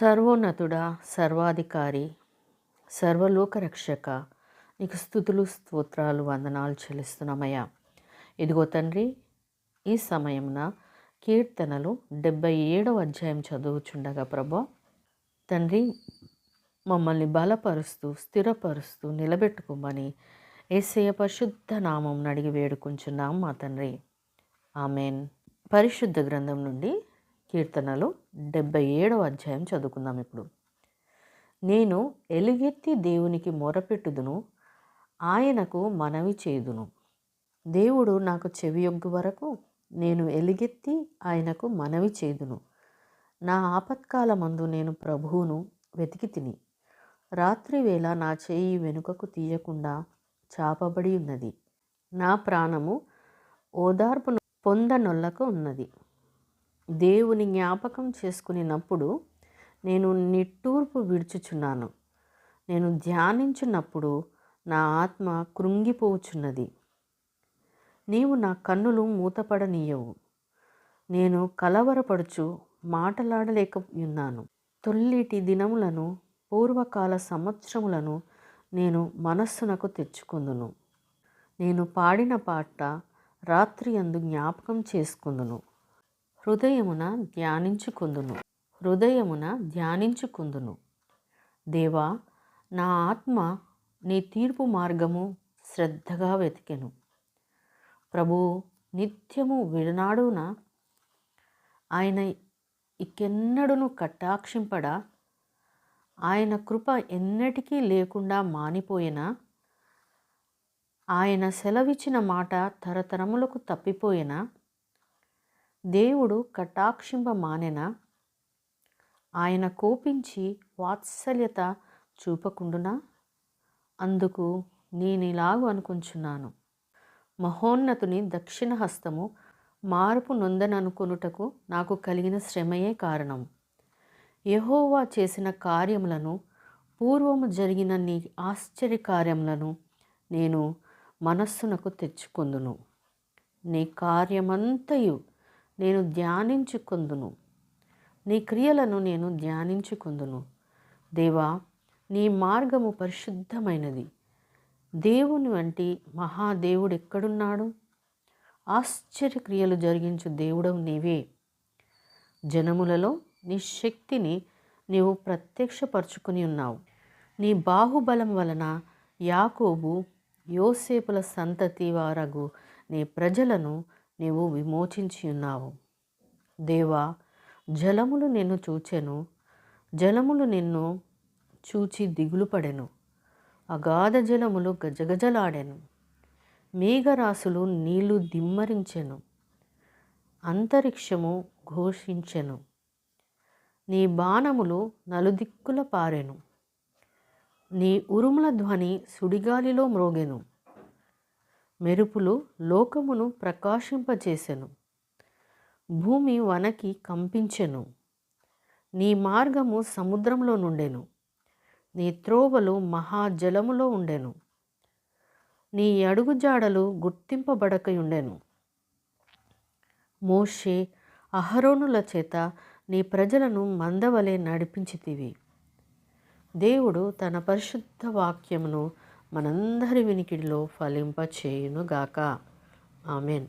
సర్వోన్నతుడా సర్వాధికారి సర్వలోక రక్షక నీకు స్థుతులు స్తోత్రాలు వందనాలు చెల్లిస్తున్నామయ్యా. ఇదిగో తండ్రి ఈ సమయమున కీర్తనలు డెబ్బై ఏడవ అధ్యాయం చదువుచుండగా ప్రభా. తండ్రి మమ్మల్ని బలపరుస్తూ స్థిరపరుస్తూ నిలబెట్టుకోమని ఏసయ్య పరిశుద్ధ నామం అడిగి వేడుకుంటున్నాం మా తండ్రి. ఆమెన్. పరిశుద్ధ గ్రంథం నుండి కీర్తనలు డెబ్బై ఏడవ అధ్యాయం చదువుకుందాం ఇప్పుడు. నేను ఎలుగెత్తి దేవునికి మొరపెట్టుదును ఆయనకు మనవి చేయుదును. దేవుడు నాకు చెవియొగ్గు వరకు నేను ఎలుగెత్తి ఆయనకు మనవి చేయుదును. నా ఆపత్కాలమందు నేను ప్రభువును వెతికి తిని రాత్రివేళ నా చేయి వెనుకకు తీయకుండా చాపబడి ఉన్నది. నా ప్రాణము ఓదార్పును పొందనొల్లక ఉన్నది. దేవుని జ్ఞాపకం చేసుకునినప్పుడు నేను నిట్టూర్పు విడుచుచున్నాను. నేను ధ్యానించున్నప్పుడు నా ఆత్మ కృంగిపోచున్నది. నీవు నా కన్నులు మూతపడనీయవు. నేను కలవరపడుచు మాటలాడలేకయున్నాను. తొల్లిటి దినములను పూర్వకాల సంవత్సరములను నేను మనస్సునకు తెచ్చుకుందును. నేను పాడిన పాట రాత్రి అందు జ్ఞాపకం చేసుకుందును. హృదయమున ధ్యానించుకుందును. హృదయమున ధ్యానించుకుందును. దేవా నా ఆత్మ నీ తీర్పు మార్గము శ్రద్ధగా వెతికెను. ప్రభు నిత్యము విడనాడున ఆయన ఇకెన్నడును కటాక్షింపడా ఆయన కృప ఎన్నటికీ లేకుండా మానిపోయినా ఆయన సెలవిచ్చిన మాట తరతరములకు తప్పిపోయినా దేవుడు కటాక్షింప మానెన ఆయన కోపించి వాత్సల్యత చూపకుండునా? అందుకు నేనిలాగు అనుకుంటున్నాను మహోన్నతుని దక్షిణ హస్తము మార్పు నొందననుకొనుటకు నాకు కలిగిన శ్రమయే కారణం. యహోవా చేసిన కార్యములను పూర్వము జరిగిన నీ ఆశ్చర్య కార్యములను నేను మనస్సునకు తెచ్చుకొందును. నీ కార్యమంతయు నేను ధ్యానించుకుందును. నీ క్రియలను నేను ధ్యానించుకుందును. దేవా నీ మార్గము పరిశుద్ధమైనది. దేవుని వంటి మహాదేవుడు ఎక్కడున్నాడు? ఆశ్చర్యక్రియలు జరిగించు దేవుడవు నీవే. జనములలో నీ శక్తిని నీవు ప్రత్యక్షపరచుకుని ఉన్నావు. నీ బాహుబలం వలన యాకోబు యోసేపుల సంతతి వారగు నీ ప్రజలను నీవు విమోచించి ఉన్నావు. దేవా జలములు నిన్ను చూచెను. జలములు నిన్ను చూచి దిగులు పడెను అగాధ జలములు గజగజలాడెను. మేఘరాశులు నీళ్ళు దిమ్మరించెను. అంతరిక్షము ఘోషించెను. నీ బాణములు నలుదిక్కుల పారెను. నీ ఉరుముల ధ్వని సుడిగాలిలో మ్రోగెను. మెరుపులు లోకమును ప్రకాశింపచేసెను భూమి వనకి కంపించెను. నీ మార్గము సముద్రంలో నుండెను. నీ త్రోవలు మహాజలములో ఉండెను. నీ అడుగుజాడలు గుర్తింపబడకయుండెను. మోషే అహరోనుల చేత నీ ప్రజలను మందవలే నడిపించితివి. దేవుడు తన పరిశుద్ధ వాక్యమును మనందరి వినికిడిలో ఫలింపచేయునుగాక. ఆమెన్.